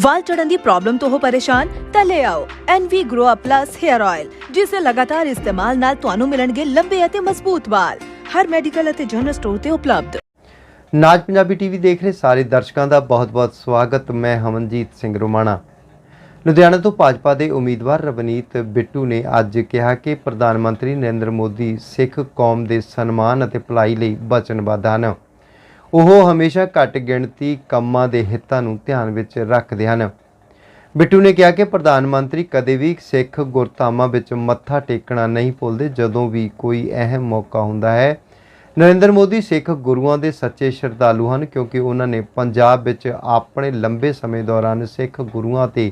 ਵਾਲ ਝੜਨ ਦੀ problem ਤੋਂ ਹੋ ਪਰੇਸ਼ਾਨ, ਤਾਂ ਲੈ ਆਓ NV Grow Up Plus Hair Oil ਜਿਸ ਦੇ ਲਗਾਤਾਰ ਇਸਤੇਮਾਲ ਨਾਲ ਤੁਹਾਨੂੰ ਮਿਲਣਗੇ ਲੰਬੇ ਅਤੇ ਮਜ਼ਬੂਤ ਵਾਲ। ਹਰ ਮੈਡੀਕਲ ਅਤੇ ਜਨਰਲ ਸਟੋਰ ਤੇ ਉਪਲਬਧ। ਨਾਜ ਪੰਜਾਬੀ ਟੀਵੀ ਦੇਖ ਰਹੇ ਸਾਰੇ ਦਰਸ਼ਕਾਂ ਦਾ ਬਹੁਤ-ਬਹੁਤ ਸਵਾਗਤ। ਮੈਂ ਹਮਨਜੀਤ ਸਿੰਘ ਰੋਮਾਣਾ। ਲੁਧਿਆਣਾ ਤੋਂ ਭਾਜਪਾ ਦੇ ਉਮੀਦਵਾਰ ਰਵਨੀਤ ਬਿੱਟੂ ਨੇ ਅੱਜ ਕਿਹਾ ਕਿ ਪ੍ਰਧਾਨ ਮੰਤਰੀ ਨਰਿੰਦਰ ਮੋਦੀ ਸਿੱਖ ਕੌਮ ਦੇ ਸਨਮਾਨ ਅਤੇ ਭਲਾਈ ਲਈ ਵਚਨਬੱਧ ਹਨ। ਉਹ ਹਮੇਸ਼ਾ ਘੱਟ ਗਿਣਤੀ ਕੰਮਾਂ ਦੇ ਹਿੱਤਾਂ ਨੂੰ ਧਿਆਨ ਵਿੱਚ ਰੱਖਦੇ ਹਨ। ਬਿੱਟੂ ਨੇ ਕਿਹਾ ਕਿ ਪ੍ਰਧਾਨ ਮੰਤਰੀ ਕਦੇ ਵੀ ਸਿੱਖ ਗੁਰਧਾਮਾਂ ਵਿੱਚ ਮੱਥਾ ਟੇਕਣਾ ਨਹੀਂ ਭੁੱਲਦੇ ਜਦੋਂ ਵੀ ਕੋਈ ਅਹਿਮ ਮੌਕਾ ਹੁੰਦਾ ਹੈ। ਨਰਿੰਦਰ ਮੋਦੀ ਸਿੱਖ ਗੁਰੂਆਂ ਦੇ ਸੱਚੇ ਸ਼ਰਧਾਲੂ ਹਨ ਕਿਉਂਕਿ ਉਹਨਾਂ ਨੇ ਪੰਜਾਬ ਵਿੱਚ ਆਪਣੇ ਲੰਬੇ ਸਮੇਂ ਦੌਰਾਨ ਸਿੱਖ ਗੁਰੂਆਂ ਤੇ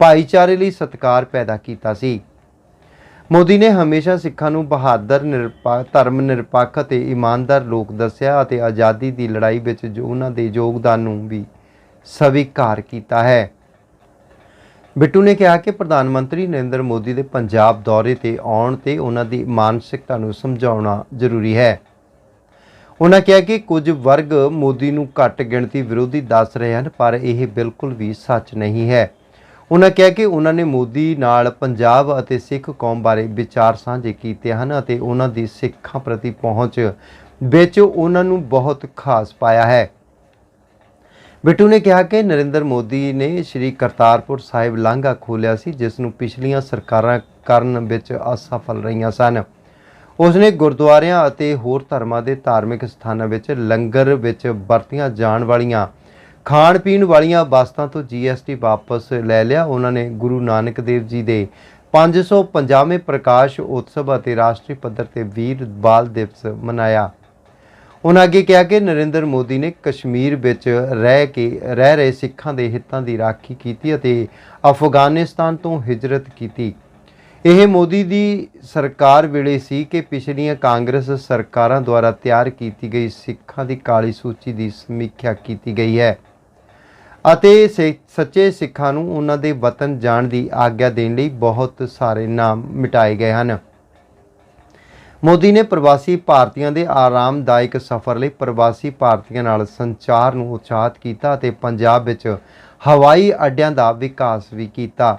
ਭਾਈਚਾਰੇ ਲਈ ਸਤਿਕਾਰ ਪੈਦਾ ਕੀਤਾ ਸੀ। ਮੋਦੀ ਨੇ ਹਮੇਸ਼ਾ ਸਿੱਖਾਂ ਨੂੰ ਬਹਾਦਰ ਨਿਰਪੱਖ ਧਰਮ ਨਿਰਪੱਖ ਅਤੇ ਇਮਾਨਦਾਰ ਲੋਕ ਦੱਸਿਆ ਅਤੇ ਆਜ਼ਾਦੀ ਦੀ ਲੜਾਈ ਵਿੱਚ ਜੋ ਉਹਨਾਂ ਦੇ ਯੋਗਦਾਨ ਨੂੰ ਵੀ ਸਵੀਕਾਰ ਕੀਤਾ ਹੈ। ਬਿੱਟੂ ਨੇ ਕਿਹਾ ਕਿ ਪ੍ਰਧਾਨ ਮੰਤਰੀ ਨਰਿੰਦਰ ਮੋਦੀ ਦੇ ਪੰਜਾਬ ਦੌਰੇ ਤੇ ਆਉਣ ਤੇ ਉਹਨਾਂ ਦੀ ਮਾਨਸਿਕਤਾ ਨੂੰ ਸਮਝਾਉਣਾ ਜ਼ਰੂਰੀ ਹੈ। ਉਹਨਾਂ ਕਿਹਾ ਕਿ ਕੁਝ ਵਰਗ ਮੋਦੀ ਨੂੰ ਘੱਟ ਗਿਣਤੀ ਵਿਰੋਧੀ ਦੱਸ ਰਹੇ ਹਨ, ਪਰ ਇਹ ਬਿਲਕੁਲ ਵੀ ਸੱਚ ਨਹੀਂ ਹੈ। ਉਹਨਾਂ ਕਿਹਾ ਕਿ ਉਹਨਾਂ ਨੇ ਮੋਦੀ ਨਾਲ ਪੰਜਾਬ ਅਤੇ ਸਿੱਖ ਕੌਮ ਬਾਰੇ ਵਿਚਾਰ ਸਾਂਝੇ ਕੀਤੇ ਹਨ ਅਤੇ ਉਹਨਾਂ ਦੀ ਸਿੱਖਾਂ ਪ੍ਰਤੀ ਪਹੁੰਚ ਵਿੱਚ ਉਹਨਾਂ ਨੂੰ ਬਹੁਤ ਖਾਸ ਪਾਇਆ ਹੈ। ਬਿੱਟੂ ਨੇ ਕਿਹਾ ਕਿ ਨਰਿੰਦਰ ਮੋਦੀ ਨੇ ਸ਼੍ਰੀ ਕਰਤਾਰਪੁਰ ਸਾਹਿਬ ਲਾਂਘਾ ਖੋਲ੍ਹਿਆ ਸੀ, ਜਿਸ ਨੂੰ ਪਿਛਲੀਆਂ ਸਰਕਾਰਾਂ ਕਰਨ ਵਿੱਚ ਅਸਫਲ ਰਹੀਆਂ ਸਨ। ਉਸ ਨੇ ਗੁਰਦੁਆਰਿਆਂ ਅਤੇ ਹੋਰ ਧਰਮਾਂ ਦੇ ਧਾਰਮਿਕ ਸਥਾਨਾਂ ਵਿੱਚ ਲੰਗਰ ਵਿੱਚ ਵਰਤੀਆਂ ਜਾਣ ਵਾਲੀਆਂ ਖਾਣ ਪੀਣ ਵਾਲੀਆਂ ਵਸਤਾਂ ਤੋਂ ਜੀਐਸਟੀ ਵਾਪਸ ਲੈ ਲਿਆ। ਉਹਨਾਂ ਨੇ ਗੁਰੂ ਨਾਨਕ ਦੇਵ ਜੀ ਦੇ 550ਵੇਂ ਪ੍ਰਕਾਸ਼ ਉਤਸਵ ਅਤੇ ਰਾਸ਼ਟਰੀ ਪੱਧਰ ਤੇ ਵੀਰ ਬਾਲ ਦਿਵਸ ਮਨਾਇਆ। ਉਹਨਾਂ ਅੱਗੇ ਕਿਹਾ ਕਿ ਨਰਿੰਦਰ ਮੋਦੀ ਨੇ ਕਸ਼ਮੀਰ ਵਿੱਚ ਰਹਿ ਕੇ, ਰਹਿ ਰਹੇ ਸਿੱਖਾਂ ਦੇ ਹਿੱਤਾਂ ਦੀ ਰਾਖੀ ਕੀਤੀ ਅਤੇ ਅਫਗਾਨਿਸਤਾਨ ਤੋਂ ਹਿਜਰਤ ਕੀਤੀ। ਇਹ ਮੋਦੀ ਦੀ ਸਰਕਾਰ ਵੇਲੇ ਸੀ ਕਿ ਪਿਛਲੀਆਂ ਕਾਂਗਰਸ ਸਰਕਾਰਾਂ ਦੁਆਰਾ ਤਿਆਰ ਕੀਤੀ ਗਈ ਸਿੱਖਾਂ ਦੀ ਕਾਲੀ ਸੂਚੀ ਦੀ ਸਮੀਖਿਆ ਕੀਤੀ ਗਈ ਹੈ। ਅਤੇ ਸਿ- ਸੱਚੇ ਸਿੱਖਾਂ ਨੂੰ ਉਹਨਾਂ ਦੇ ਵਤਨ ਜਾਣ ਦੀ ਆਗਿਆ ਦੇਣ ਲਈ ਬਹੁਤ ਸਾਰੇ ਨਾਮ ਮਿਟਾਏ ਗਏ ਹਨ। ਮੋਦੀ ਨੇ ਪ੍ਰਵਾਸੀ ਭਾਰਤੀਆਂ ਦੇ ਆਰਾਮਦਾਇਕ ਸਫ਼ਰ ਲਈ ਪ੍ਰਵਾਸੀ ਭਾਰਤੀਆਂ ਨਾਲ ਸੰਚਾਰ ਨੂੰ ਉਤਸ਼ਾਹਿਤ ਕੀਤਾ ਅਤੇ ਪੰਜਾਬ ਵਿੱਚ ਹਵਾਈ ਅੱਡਿਆਂ ਦਾ ਵਿਕਾਸ ਵੀ ਕੀਤਾ।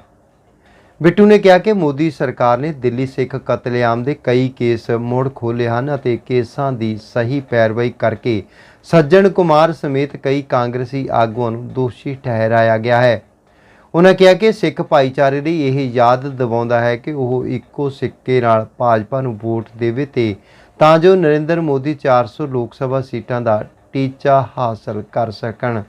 ਬਿੱਟੂ ਨੇ ਕਿਹਾ ਕਿ ਮੋਦੀ ਸਰਕਾਰ ਨੇ ਦਿੱਲੀ ਸਿੱਖ ਕਤਲੇਆਮ ਦੇ ਕਈ ਕੇਸ ਮੁੜ ਖੋਲ੍ਹੇ ਹਨ ਅਤੇ ਕੇਸਾਂ ਦੀ ਸਹੀ ਪੈਰਵਾਈ ਕਰਕੇ ਸੱਜਣ ਕੁਮਾਰ ਸਮੇਤ ਕਈ ਕਾਂਗਰਸੀ ਆਗੂਆਂ ਨੂੰ ਦੋਸ਼ੀ ਠਹਿਰਾਇਆ ਗਿਆ ਹੈ। ਉਹਨਾਂ ਕਿਹਾ ਕਿ ਸਿੱਖ ਭਾਈਚਾਰੇ ਲਈ ਇਹ ਯਾਦ ਦਿਵਾਉਂਦਾ ਹੈ ਕਿ ਉਹ ਇੱਕੋ ਸਿੱਕੇ ਨਾਲ ਭਾਜਪਾ ਨੂੰ ਵੋਟ ਦੇਵੇ ਤੇ ਤਾਂ ਜੋ ਨਰਿੰਦਰ ਮੋਦੀ 400 ਲੋਕ ਸਭਾ ਸੀਟਾਂ ਦਾ ਟੀਚਾ ਹਾਸਲ ਕਰ ਸਕਣ।